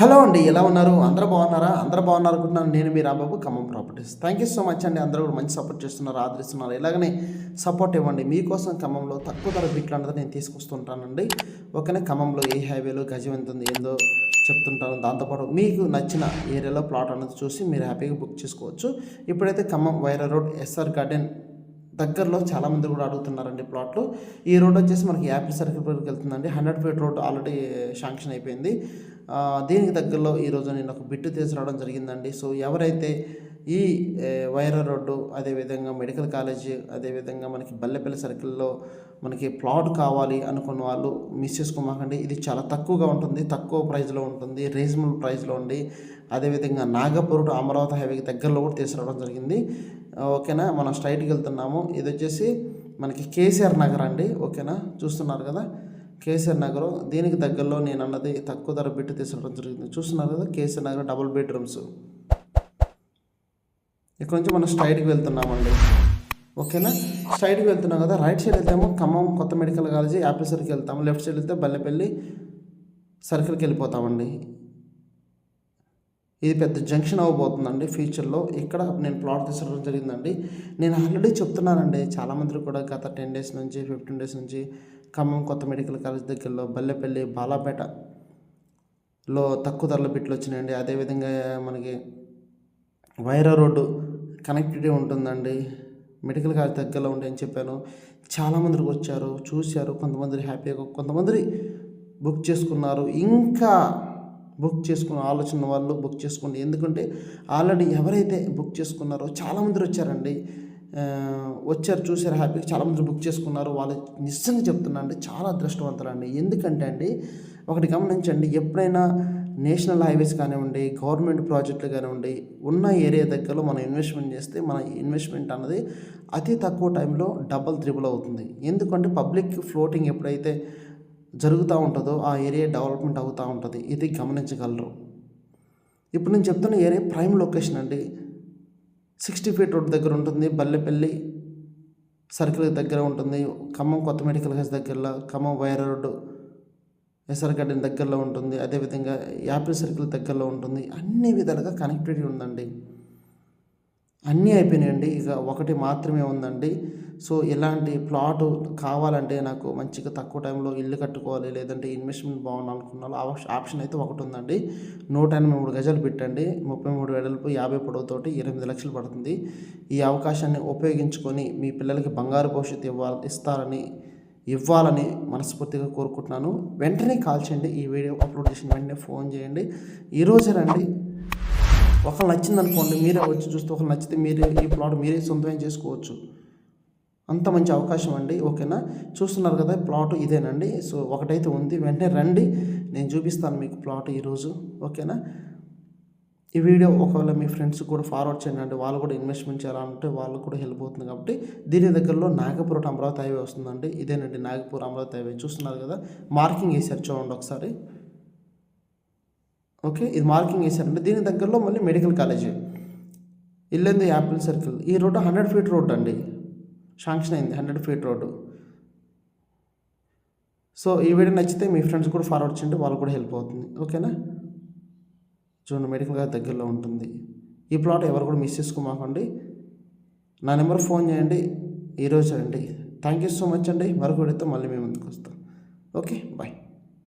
Hello అండి ఎలా ఉన్నారు? అందరూ బాగున్నారా? అందరూ బాగున్నారు అనుకుంటున్నాను నేను మీ Rababu Khammam properties. Thank you so much అండి. అందరూ కూడా మంచి సపోర్ట్ చేస్తున్నారు ఆదరిస్తున్నారు. ఇలాగనే సపోర్ట్ ఇవ్వండి. మీకోసం ఖమ్మంలో తక్కువ ధర బిట్లు నేను తీసుకొస్తుంటానండి. ఓకేనా ఖమ్మంలో ఏ హైవేలో గజం ఎంత ఉంది ఏందో చెప్తుంటాను. దాంతోపాటు మీకు నచ్చిన ఏరియాలో ప్లాట్ అనేది చూసి మీరు హ్యాపీగా బుక్ చేసుకోవచ్చు. ఇప్పుడైతే Khammam Wyra road SR garden దగ్గరలో చాలామంది కూడా అడుగుతున్నారండి ప్లాట్లు. ఈ రోడ్ వచ్చేసి మనకి యాపిల్ సర్కిల్ వరకు వెళ్తుందండి. Hundred feet road already sanction అయిపోయింది. దీనికి దగ్గరలో ఈరోజు నేను ఒక బిట్టు తీసుకురావడం జరిగిందండి. సో ఎవరైతే ఈ వైర రోడ్డు అదేవిధంగా మెడికల్ కాలేజీ అదేవిధంగా మనకి బల్లెపల్లి సర్కిల్లో మనకి ప్లాట్ కావాలి అనుకున్న వాళ్ళు మిస్ చేసుకోమాకండి. ఇది చాలా తక్కువగా ఉంటుంది తక్కువ ప్రైస్లో ఉంటుంది రీజనబుల్ ప్రైస్లో ఉండి అదేవిధంగా నాగపూర్ టు అమరావతి హైవేకి దగ్గరలో కూడా తీసుకురావడం జరిగింది. ఓకేనా? మనం స్ట్రైట్కి వెళ్తున్నాము. ఇది వచ్చేసి మనకి కేసీఆర్ నగర్ అండి. ఓకేనా? చూస్తున్నారు కదా? కేసీఆర్ నగర్. దీనికి దగ్గరలో నేను అన్నది తక్కువ ధర బిట్టు తీసుకురావడం జరిగింది. చూస్తున్నారు కదా? KCR Nagar double bedrooms. ఇక్కడ నుంచి మనం స్ట్రైట్కి వెళ్తున్నామండి. ఓకేనా? స్ట్రైట్కి వెళ్తున్నాం కదా? రైట్ సైడ్ వెళ్తేమో ఖమ్మం కొత్త మెడికల్ కాలేజీ యాపిల్ సర్కిల్ వెళ్తాము లెఫ్ట్ సైడ్ వెళ్తే బల్లెపల్లి సర్కిల్కి వెళ్ళిపోతామండి. ఇది పెద్ద జంక్షన్ అవ్వబోతుందండి ఫ్యూచర్లో ఇక్కడ నేను ప్లాట్ తీసుకోవడం జరిగిందండి. నేను ఆల్రెడీ చెప్తున్నానండి చాలామంది కూడా గత టెన్ డేస్ నుంచి ఫిఫ్టీన్ డేస్ నుంచి ఖమ్మం కొత్త మెడికల్ కాలేజ్ దగ్గరలో బల్లెపల్లి బాలాపేటలో తక్కువ ధరల బిట్లు వచ్చినాయండి. అదేవిధంగా మనకి వైరా రోడ్డు కనెక్టివిటీ ఉంటుందండి. మెడికల్ కాలేజ్ దగ్గరలో ఉండి అని చెప్పాను. చాలామందికి వచ్చారు చూశారు. కొంతమంది హ్యాపీగా కొంతమంది బుక్ చేసుకున్నారు. ఇంకా బుక్ చేసుకున్న ఆలోచన వాళ్ళు బుక్ చేసుకోండి. ఎందుకంటే ఆల్రెడీ ఎవరైతే బుక్ చేసుకున్నారో చాలామంది వచ్చారండి. వచ్చారు చూశారు హ్యాపీగా చాలామంది బుక్ చేసుకున్నారు. వాళ్ళు నిజంగా చెప్తున్నా అండి చాలా అదృష్టవంతులు అండి ఎందుకంటే అండి ఒకటి గమనించండి ఎప్పుడైనా నేషనల్ హైవేస్ కానివ్వండి గవర్నమెంట్ ప్రాజెక్టులు కానివ్వండి ఉన్న ఏరియా దగ్గరలో మనం ఇన్వెస్ట్మెంట్ చేస్తే మన ఇన్వెస్ట్మెంట్ అన్నది అతి తక్కువ టైంలో డబల్ త్రిబుల్ అవుతుంది. ఎందుకంటే పబ్లిక్ ఫ్లోటింగ్ ఎప్పుడైతే జరుగుతూ ఉంటుందో ఆ ఏరియా డెవలప్మెంట్ అవుతూ ఉంటుంది. ఇది గమనించగలరు. ఇప్పుడు నేను చెప్తున్న ఏరియా ప్రైమ్ లొకేషన్ అండి. సిక్స్టీ ఫీట్ రోడ్ దగ్గర ఉంటుంది. బల్లెపల్లి సర్కిల్ దగ్గర ఉంటుంది. ఖమ్మం కొత్త మెడికల్ కాలేజ్ దగ్గరలో Khammam Wyra road SR garden దగ్గరలో ఉంటుంది అదేవిధంగా యాపిల్ సర్కిల్ దగ్గరలో ఉంటుంది అన్ని విధాలుగా కనెక్టివిటీ ఉందండి. అన్నీ అయిపోయినాయండి ఇక ఒకటి మాత్రమే ఉందండి. సో ఇలాంటి ప్లాట్ కావాలంటే నాకు మంచిగా తక్కువ టైంలో ఇల్లు కట్టుకోవాలి లేదంటే ఇన్వెస్ట్మెంట్ బాగుంది అనుకున్నాను ఆప్షన్ అయితే ఒకటి ఉందండి. నూట ఎనభై మూడు గజాలు పెట్టండి ముప్పై మూడు వెడల్పు యాభై పొడవుతోటి ఎనిమిది లక్షలు పడుతుంది. ఈ అవకాశాన్ని ఉపయోగించుకొని మీ పిల్లలకి బంగారు భవిష్యత్తు ఇవ్వాలి ఇస్తారని ఇవ్వాలని మనస్ఫూర్తిగా కోరుకుంటున్నాను. వెంటనే కాల్ చేయండి. ఈ వీడియో అప్లోడ్ చేసిన వెంటనే ఫోన్ చేయండి. ఈరోజే రండి. ఒకరు నచ్చింది అనుకోండి మీరే వచ్చి చూస్తే ఒకళ్ళు నచ్చితే మీరే ఈ ప్లాట్ మీరే సొంతమే చేసుకోవచ్చు. అంత మంచి అవకాశం అండి. ఓకేనా? చూస్తున్నారు కదా ప్లాట్ ఇదేనండి. సో ఒకటైతే ఉంది. వెంటనే రండి. నేను చూపిస్తాను మీకు ప్లాట్ ఈరోజు ఓకేనా? ఈ వీడియో ఒకవేళ మీ ఫ్రెండ్స్ కూడా ఫార్వర్డ్ చేయండి అంటే వాళ్ళు కూడా ఇన్వెస్ట్మెంట్ చేయాలంటే వాళ్ళకు కూడా హెల్ప్ అవుతుంది కాబట్టి దీని దగ్గరలో నాగపూర్ అమరావతి హైవే వస్తుందండి. ఇదేనండి నాగపూర్ అమరావతి హైవే. చూస్తున్నారు కదా? మార్కింగ్ వేసారు చూడండి ఒకసారి. ఓకే? ఇది మార్కింగ్ వేసారండి దీని దగ్గరలో మళ్ళీ medical college. Illandu apple circle. ఈ రోడ్డు హండ్రెడ్ ఫీట్ రోడ్ అండి. శాంక్షన్ అయింది. హండ్రెడ్ ఫీట్ రోడ్డు సో ఈ వీడియో నచ్చితే మీ ఫ్రెండ్స్ కూడా ఫార్వర్డ్ చేయండి. వాళ్ళు కూడా హెల్ప్ అవుతుంది. ఓకేనా? చూడండి మెడికల్ కాలేజ్ దగ్గరలో ఉంటుంది. ఈ ప్లాట్ ఎవరు కూడా మిస్ చేసుకోమాకండి. నా నెంబర్ ఫోన్ చేయండి. ఈరోజు అండి. థ్యాంక్ యూ సో మచ్ అండి. మరొక వీడియోతో మళ్ళీ మేము ముందుకు వస్తాం. Okay bye